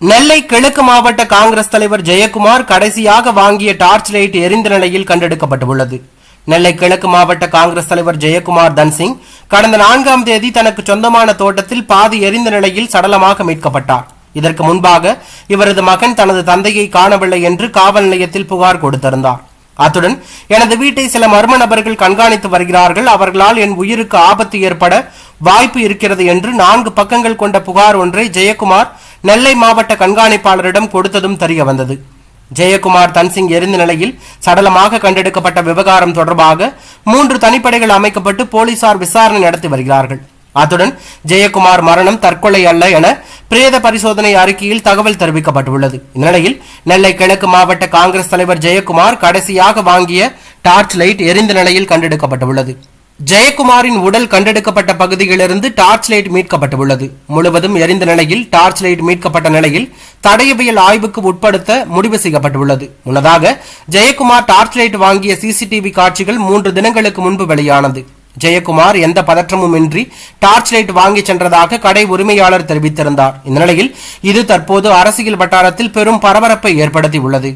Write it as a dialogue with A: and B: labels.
A: நெல்லை கிழக்கு மாவட்ட காங்கிரஸ் தலைவர் ஜெயக்குமார் கடைசியாக வாங்கிய டார்ச் லைட் எரிந்த நிலையில் கண்டெடுக்கப்பட்டுள்ளது. நெல்லை கிழக்கு மாவட்ட காங்கிரஸ் தலைவர் ஜெயக்குமார் தன்சிங் கடந்த நான்காம் தேதி தனக்கு சொந்தமான தோட்டத்தில் பாதி எரிந்த நிலையில் சடலமாக மீட்கப்பட்டார். இதற்கு முன்பாக இவரது மகன் தனது தந்தையை காணவில்லை என்று காவல் நிலையத்தில் புகார் கொடுத்திருந்தார். அத்துடன் எனது வீட்டை சில மர்ம நபர்கள் கண்காணித்து வருகிறார்கள். அவர்களால் என் உயிருக்கு ஆபத்து ஏற்பட வாய்ப்பு இருக்கிறது என்று நான்கு பக்கங்கள் கொண்ட புகார் ஒன்றை ஜெயக்குமார் நெல்லை மாவட்ட கண்காணிப்பாளரிடம் கொடுத்ததும் தெரிய வந்தது. ஜெயக்குமார் தன்சிங் எரிந்த நிலையில் சடலமாக கண்டெடுக்கப்பட்ட விவகாரம் தொடர்பாக மூன்று தனிப்படைகள் அமைக்கப்பட்டு போலீசார் விசாரணை நடத்தி வருகிறார்கள். அத்துடன் ஜெயக்குமார் மரணம் தற்கொலை அல்ல என பிரேத பரிசோதனை அறிக்கையில் தகவல் தெரிவிக்கப்பட்டுள்ளது. இந்நிலையில் நெல்லை கிழக்கு மாவட்ட காங்கிரஸ் தலைவர் ஜெயக்குமார் கடைசியாக வாங்கிய டார்ச் லைட் எரிந்த நிலையில் கண்டெடுக்கப்பட்டுள்ளது. ஜெயக்குமாரின் உடல் கண்டெடுக்கப்பட்ட பகுதியிலிருந்து டார்ச் லைட் மீட்கப்பட்டுள்ளது. முழுவதும் எரிந்த நிலையில் டார்ச் லைட் மீட்கப்பட்ட நிலையில் தடயவியல் ஆய்வுக்கு உட்படுத்த முடிவு செய்யப்பட்டுள்ளது. முன்னதாக ஜெயக்குமார் டார்ச் லைட் வாங்கிய சிசிடிவி காட்சிகள் மூன்று தினங்களுக்கு முன்பு வெளியானது. ஜெயக்குமார் எந்த பதற்றமும் இன்றி டார்ச் லைட் வாங்கி சென்றதாக கடை உரிமையாளர் தெரிவித்திருந்தார். இந்த நிலையில் இது தற்போது அரசியல் வட்டாரத்தில் பெரும் பரபரப்பை ஏற்படுத்தியுள்ளது.